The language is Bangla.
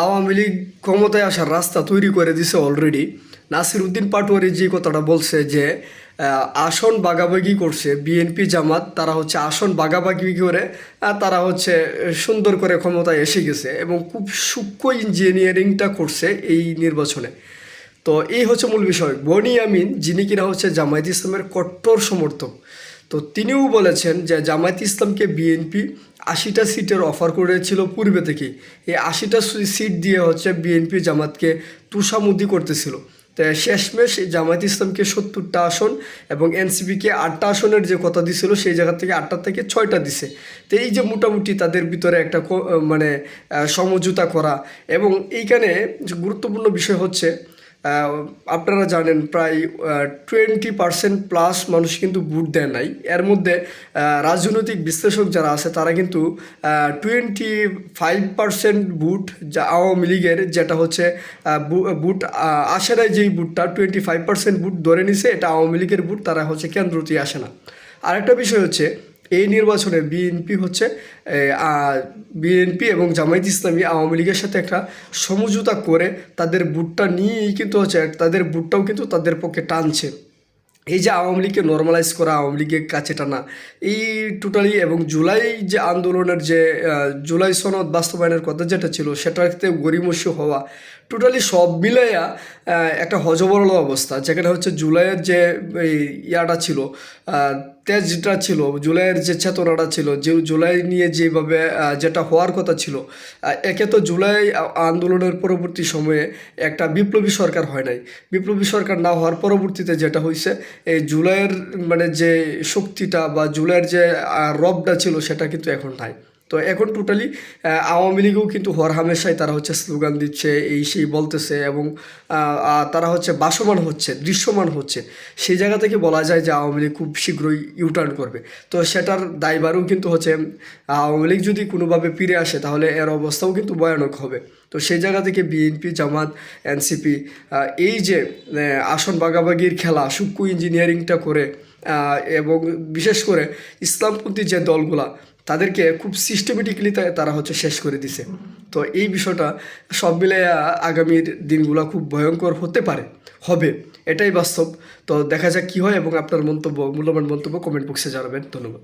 আওয়ামী লীগ ক্ষমতায় আসার রাস্তা তৈরি করে দিছে অলরেডি নাসির উদ্দিন পাটোয়ারি যে কথাটা বলছে যে আসন বাগাবাগি করছে, বিএনপি জামাত, তারা হচ্ছে আসন বাগাবাগি করে তারা হচ্ছে সুন্দর করে ক্ষমতায় এসে গেছে এবং খুব সূক্ষ্ম ইঞ্জিনিয়ারিংটা করছে এই নির্বাচনে। তো এই হচ্ছে মূল বিষয়। বনি আমিন, যিনি কিনা হচ্ছে জামায়াত ইসলামের কট্টর সমর্থক তো তিনিও বলেছেন যে জামায়াত ইসলামকে বিএনপি আশিটা সিটের অফার করেছিল পূর্বে থেকেই। এই আশিটা সিট দিয়ে হচ্ছে বিএনপি জামাতকে তুষামুদি করতেছিল। তো শেষমেশ জামায়াত ইসলামকে সত্তরটা আসন এবং এনসিপিকে আটটা আসনের যে কথা দিছিল, সেই জায়গা থেকে আটটা থেকে ছয়টা দিছে। তো এই যে মোটামুটি তাদের ভিতরে একটা মানে সমঝোতা করা এবং এইখানে গুরুত্বপূর্ণ বিষয় হচ্ছে আপনারা জানেন প্রায় টোয়েন্টি পার্সেন্ট প্লাস মানুষ কিন্তু ভোট দেয় নাই। এর মধ্যে রাজনৈতিক বিশ্লেষক যারা আছে, তারা কিন্তু টোয়েন্টি ফাইভ পার্সেন্ট ভোট যা আওয়ামী লীগের, যেটা হচ্ছে ভোট আসে নাই যেই ভোটটা টোয়েন্টি ফাইভ পার্সেন্ট ভোট ধরে নিছে, এটা আওয়ামী লীগের ভোট, তারা হচ্ছে কেন্দ্রতেই আসে না। আরেকটা বিষয় হচ্ছে এই নির্বাচনে বিএনপি হচ্ছে বিএনপি এবং জামায়াত ইসলামী আওয়ামী লীগের সাথে একটা সমঝোতা করে তাদের বুটটা নিয়েই কিন্তু হচ্ছে, তাদের বুটটাও কিন্তু তাদের পক্ষে টানছে। এই যে আওয়ামী লীগকে নর্মালাইজ করা, আওয়ামী লীগের কাছে টানা, এই টোটালি এবং জুলাই যে আন্দোলনের যে জুলাই সনদ বাস্তবায়নের কথা যেটা ছিল সেটাতে গরিমস্য হওয়া টোটালি সব মিলাইয়া একটা হজবরল অবস্থা। যেখানে হচ্ছে জুলাইয়ের যে ইয়াটা ছিল তেজটা ছিল, জুলাইয়ের যে চেতনাটা ছিল, যে জুলাই নিয়ে যেভাবে যেটা হওয়ার কথা ছিল একে তো জুলাই আন্দোলনের পরবর্তী সময়ে একটা বিপ্লবী সরকার হয় নাই। বিপ্লবী সরকার না হওয়ার পরবর্তীতে যেটা হয়েছে এই জুলাইয়ের মানে যে শক্তিটা বা জুলাইয়ের যে রবটা ছিল, সেটা কিন্তু এখন নাই। তো এখন টোটালি আওয়ামী লীগও কিন্তু হর হামেশাই তারা হচ্ছে স্লোগান দিচ্ছে, এই সেই বলতেছে এবং তারা হচ্ছে বাসমান হচ্ছে, দৃশ্যমান হচ্ছে। সেই জায়গা থেকে বলা যায় যে আওয়ামী লীগ খুব শীঘ্রই ইউটার্ন করবে। তো সেটার দায়বারও কিন্তু হচ্ছে, আওয়ামী লীগ যদি কোনোভাবে ফিরে আসে তাহলে এর অবস্থাও কিন্তু ভয়ানক হবে। তো সেই জায়গা থেকে বিএনপি জামাত এনসিপি এই যে আসন বাগাবাগির খেলা, সূক্ষ্ম ইঞ্জিনিয়ারিংটা করে এবং বিশেষ করে ইসলামপন্থী যে দলগুলা তাদেরকে খুব সিস্টেমেটিকলি তারা হচ্ছে শেষ করে দিছে। তো এই বিষয়টা সব মিলে আগামীর দিনগুলো খুব ভয়ঙ্কর হতে পারে, হবে, এটাই বাস্তব। তো দেখা যাক কী হয় এবং আপনার মন্তব্য, মূল্যবান মন্তব্য কমেন্ট বক্সে জানাবেন। ধন্যবাদ।